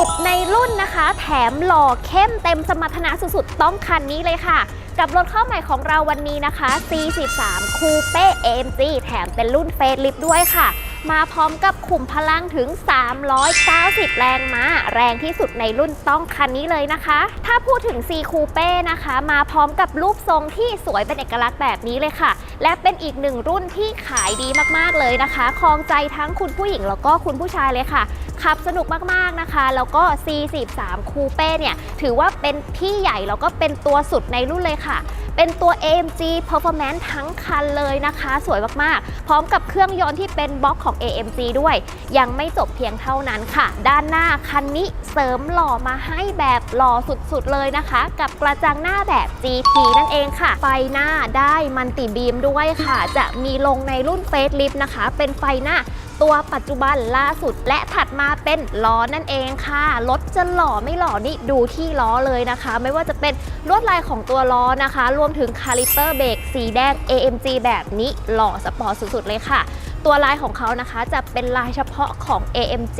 ุดในรุ่นนะคะ แถมหล่อเข้มเต็มสมรรถนะสุดๆ ต้องคันนี้เลยค่ะ กับรถเข้าใหม่ของเราวันนี้นะคะ C13 Coupe AMG แถมเป็นรุ่นเฟสลิฟด้วยค่ะ มาพร้อมกับขุมพลังถึง 390 แรงม้า แรงที่สุดในรุ่นต้องคันนี้เลยนะคะ ถ้าพูดถึง C Coupe นะคะ มาพร้อมกับรูปทรงที่สวยเป็นเอกลักษณ์แบบนี้เลยค่ะ และเป็นอีกหนึ่งรุ่นที่ขายดีมากๆเลยนะคะครองใจทั้งคุณผู้หญิงแล้วก็คุณผู้ชายเลยค่ะ ขับสนุกมากๆนะคะ แล้วก็ C13 Coupe เนี่ย ถือว่าเป็นพี่ใหญ่แล้วก็เป็นตัวสุดในรุ่นเลยค่ะ เป็นตัว AMG Performance ทั้งคันเลยนะคะ สวยมากๆ พร้อมกับเครื่องยนต์ที่เป็นบล็อกของ AMG ด้วย ยังไม่จบเพียงเท่านั้นค่ะ ด้านหน้าคันนี้เสริมหล่อมาให้แบบหล่อสุดๆเลยนะคะ กับกระจังหน้าแบบ GT นั่นเองค่ะ ไฟหน้าได้มันติบีมด้วยค่ะ จะมีลงในรุ่นเฟสลิฟนะคะ เป็นไฟหน้า ตัวปัจจุบันล่าสุด และถัดมาเป็นล้อนั่นเองค่ะ รถจะหล่อไม่หล่อนี่ดูที่ล้อเลยนะคะ ไม่ว่าจะเป็นลวดลายของตัวล้อนะคะ รวมถึงคาลิเปอร์เบรกสีแดง AMG แบบนี้หล่อสปอร์ตสุดๆเลยค่ะ ตัวลายของเขานะคะจะเป็นลายเฉพาะของ AMG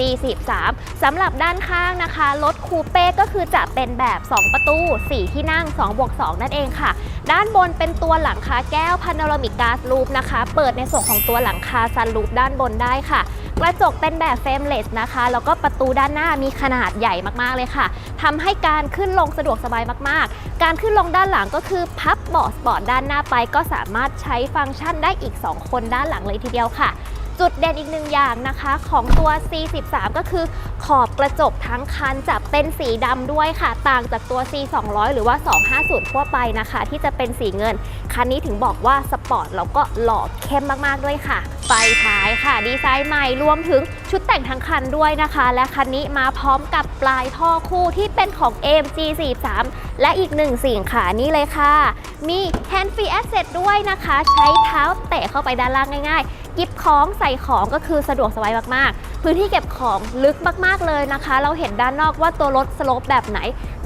43สำหรับด้านข้างนะคะ รถคูเป้ก็คือจะเป็นแบบ 2 ประตู 4 ที่นั่ง2บวก2นั่นเองค่ะ ด้านบนเป็นตัวหลังคาแก้วพา n รามิกกาสลูปนะคะ เปิดในส่วนของตัวหลังคาซันลูปด้านบนได้ค่ะ กระจกเป็นแบบเฟรมเลสนะคะ แล้วก็ประตูด้านหน้ามีขนาดใหญ่มากๆเลยค่ะทำให้การขึ้นลงสะดวกสบายมากๆ การขึ้นลงด้านหลังก็คือพับเบาะสปอร์ตด้านหน้าไป ก็สามารถใช้ฟังก์ชันได้อีก 2 คนด้านหลังเลยทีเดียวค่ะ จุดเด่นอีกหนึ่งอย่างนะคะของตัว C13 ก็คือขอบกระจกทั้งคันจะเป็นสีดำด้วยค่ะ ต่างจากตัว C200 หรือว่า 250 ทั่วไปนะคะ ที่จะเป็นสีเงิน คันนี้ถึงบอกว่าสปอร์ตแล้วก็หล่อเข้มมากๆด้วยค่ะ ไฟท้ายค่ะ ดีไซน์ใหม่รวมถึงชุดแต่งทั้งคันด้วยนะคะ และคันนี้มาพร้อมกับปลายท่อคู่ที่เป็นของ AMG 43 และอีกหนึ่งสิ่งค่ะนี่เลยค่ะ มี hand free access ด้วยนะคะ ใช้เท้าเตะเข้าไปด้านล่างง่ายๆ กิบของใส่ของก็คือสะดวกสบายมากๆ พื้นที่เก็บของลึกมากๆเลยนะคะ เราเห็นด้านนอกว่าตัวรถสโลปแบบไหน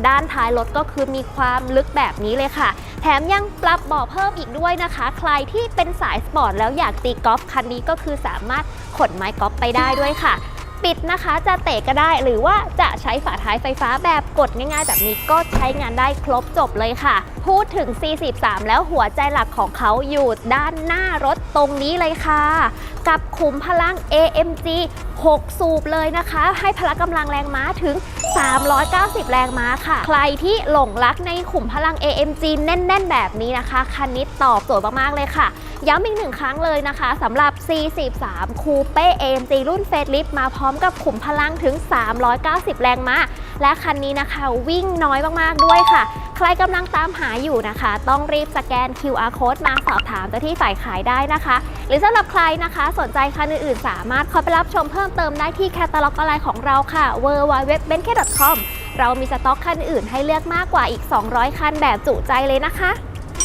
ด้านท้ายรถก็คือมีความลึกแบบนี้เลยค่ะ แถมยังปรับเบาะเพิ่มอีกด้วยนะคะ ใครที่เป็นสายสปอร์ตแล้วอยากตีกอล์ฟคันนี้ก็คือสามารถขนไม้กอล์ฟไปได้ด้วยค่ะ ปิดนะคะจะเตะก็ได้ หรือว่าจะใช้ฝาท้ายไฟฟ้าแบบกดง่าย ๆ แบบนี้ก็ใช้งานได้ครบจบเลยค่ะ พูดถึง C13 แล้วหัวใจหลักของเขาอยู่ด้านหน้ารถตรงนี้เลยค่ะ กับขุมพลัง AMG 6 สูบเลยนะคะ ให้พละกำลังแรงม้าถึง 390 แรงม้าค่ะ ใครที่หลงรักในขุมพลัง AMG แน่น ๆ แบบนี้นะคะ คันนี้ตอบโจทย์มาก ๆ เลยค่ะ ย้ำอีกหนึ่งครั้งเลยนะคะสำหรับ C13 Coupe AMG รุ่นเฟสลิฟมาพร้อมกับขุมพลังถึง 390 แรงม้า และคันนี้นะคะวิ่งน้อยมาก ๆ ด้วยค่ะ ใครกำลังตามหาอยู่นะคะ ต้องรีบสแกน QR code มาสอบถามเจ้าที่ฝ่ายขายได้นะคะ หรือสำหรับใครนะคะ สนใจคันอื่น ๆ สามารถเข้าไปรับชมเพิ่มเติมได้ที่แคตตาล็อกออนไลน์ของเราค่ะ w w w b e n k c o m เรามีสต็อกคันอื่นให้เลือกมากกว่าอีก 200 คันแบบจุใจเลยนะคะ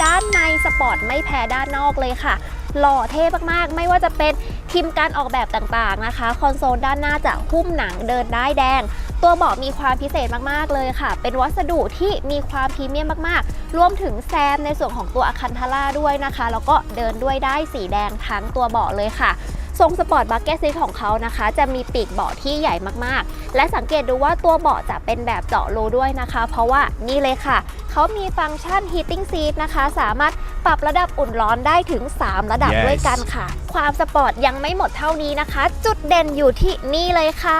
ด้านในสปอร์ตไม่แพ้ด้านนอกเลยค่ะ หล่อเท่มากๆ ไม่ว่าจะเป็นทีมการออกแบบต่างๆนะคะ คอนโซลด้านหน้าจะหุ้มหนังเดินได้แดง ตัวเบาะมีความพิเศษมากๆเลยค่ะ เป็นวัสดุที่มีความพรีเมียมมากๆ รวมถึงแซมในส่วนของตัวอาคันทาร่าด้วยนะคะ แล้วก็เดินด้วยได้สีแดงทั้งตัวเบาะเลยค่ะ ทรงสปอร์ตบักเก็ตซีของเขานะคะ จะมีปีกเบาะที่ใหญ่มากๆ และสังเกตดูว่าตัวเบาะจะเป็นแบบเจาะรูด้วยนะคะ เพราะว่านี่เลยค่ะ เขามีฟังก์ชัน heating seat นะคะ สามารถปรับระดับอุ่นร้อนได้ถึง 3 ระดับ Yes ด้วยกันค่ะ ความสปอร์ตยังไม่หมดเท่านี้นะคะ จุดเด่นอยู่ที่นี่เลยค่ะ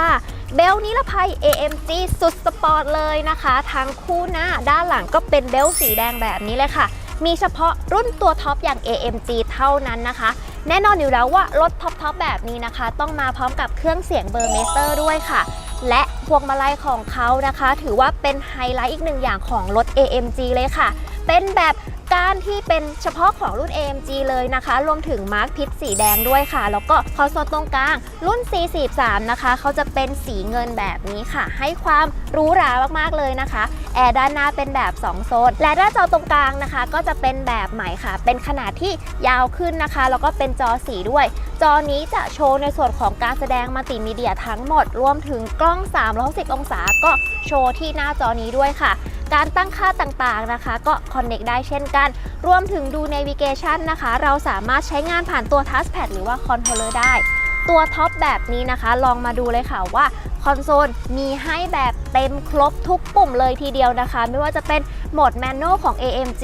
เบลนิรภัย AMG สุดสปอร์ตเลยนะคะ ทั้งคู่หน้าด้านหลังก็เป็นเบลสีแดงแบบนี้เลยค่ะ มีเฉพาะรุ่นตัวท็อปอย่าง AMG เท่านั้นนะคะ แน่นอนอยู่แล้วว่ารถท็อปทอปแบบนี้นะคะ ต้องมาพร้อมกับเครื่องเสียงเบอร์เมเตอร์ด้วยค่ะ และพวงมาลัยของเขานะคะ ถือว่าเป็นไฮไลท์อีกหนึ่งอย่างของรถ AMG เลยค่ะ เป็นแบบ ก้านที่เป็นเฉพาะของรุ่น AMG เลยนะคะ รวมถึงมาร์คพิษสีแดงด้วยค่ะ แล้วก็คอนโซลตรงกลางรุ่น C43 นะคะ เขาจะเป็นสีเงินแบบนี้ค่ะ ให้ความหรูหรามากๆเลยนะคะ แอร์ด้านหน้าเป็นแบบ 2 โซน และด้านจอตรงกลางนะคะ ก็จะเป็นแบบใหม่ค่ะ เป็นขนาดที่ยาวขึ้นนะคะ แล้วก็เป็นจอสีด้วย จอนี้จะโชว์ในส่วนของการแสดงมัลติมีเดียทั้งหมด รวมถึงกล้อง 360 องศาก็โชว์ที่หน้าจอนี้ด้วยค่ะ การตั้งค่าต่างๆนะคะ ก็คอนเน c t ได้เช่นกัน รวมถึงดู Navigation นะคะ เราสามารถใช้งานผ่านตัว Touchpad หรือว่า Controller ได้ ตัวท็อปแบบนี้นะคะ ลองมาดูเลยค่ะว่า คอนโซลมีให้แบบเต็มครบทุกปุ่มเลยทีเดียวนะคะ ไม่ว่าจะเป็นโหมดแมนนวลของ AMG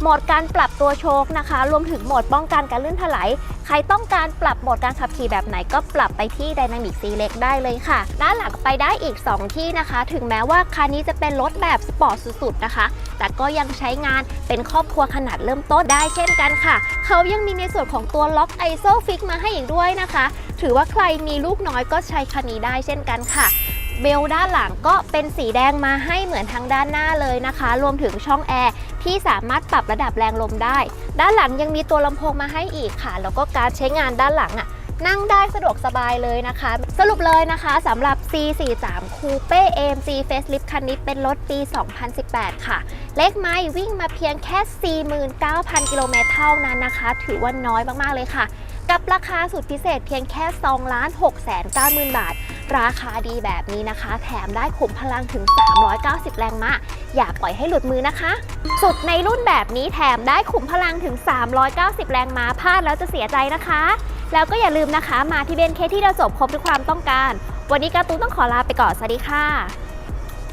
โหมดการปรับตัวโชคนะคะ รวมถึงโหมดป้องกันการลื่นถลายใครต้องการปรับโหมดการขับขี่แบบไหนก็ปรับไปที่ Dynamic Select ได้เลยค่ะ ด้านหลังไปได้อีก 2 ที่นะคะ ถึงแม้ว่าคันนี้จะเป็นรถแบบสปอร์ตสุดๆนะคะ แต่ก็ยังใช้งานเป็นครอบครัวขนาดเริ่มต้นได้เช่นกันค่ะ เขายังมีในส่วนของตัวล็อก ISO Fix มาให้อีกด้วยนะคะ ถือว่าใครมีลูกน้อยก็ใช้คันนี้ได้เช่นกันค่ะเบลด้านหลังก็เป็นสีแดงมาให้เหมือนทางด้านหน้าเลยนะคะ รวมถึงช่องแอร์ที่สามารถปรับระดับแรงลมได้ ด้านหลังยังมีตัวลำโพงมาให้อีกค่ะ แล้วก็การใช้งานด้านหลังอะนั่งได้สะดวกสบายเลยนะคะ สรุปเลยนะคะสำหรับ C43 Coupe AMG Facelift คันนี้เป็นรถปี 2018 ค่ะ เลขไม้วิ่งมาเพียงแค่ 49,000 กิโลเมตรเท่านั้นนะคะ ถือว่าน้อยมาก ๆ เลยค่ะ กับราคาสุดพิเศษเพียงแค่2ล้าน6แสน9หมื่นบาท ราคาดีแบบนี้นะคะ แถมได้ขุมพลังถึง 390 แรงม้าอย่าปล่อยให้หลุดมือนะคะ สุดในรุ่นแบบนี้แถมได้ขุมพลังถึง 390 แรงม้าพลาดแล้วจะเสียใจนะคะ แล้วก็อย่าลืมนะคะ มาที่เบนเคที่เราจบครบทุกความต้องการ วันนี้การ์ตูนต้องขอลาไปก่อนสวัสดีค่ะ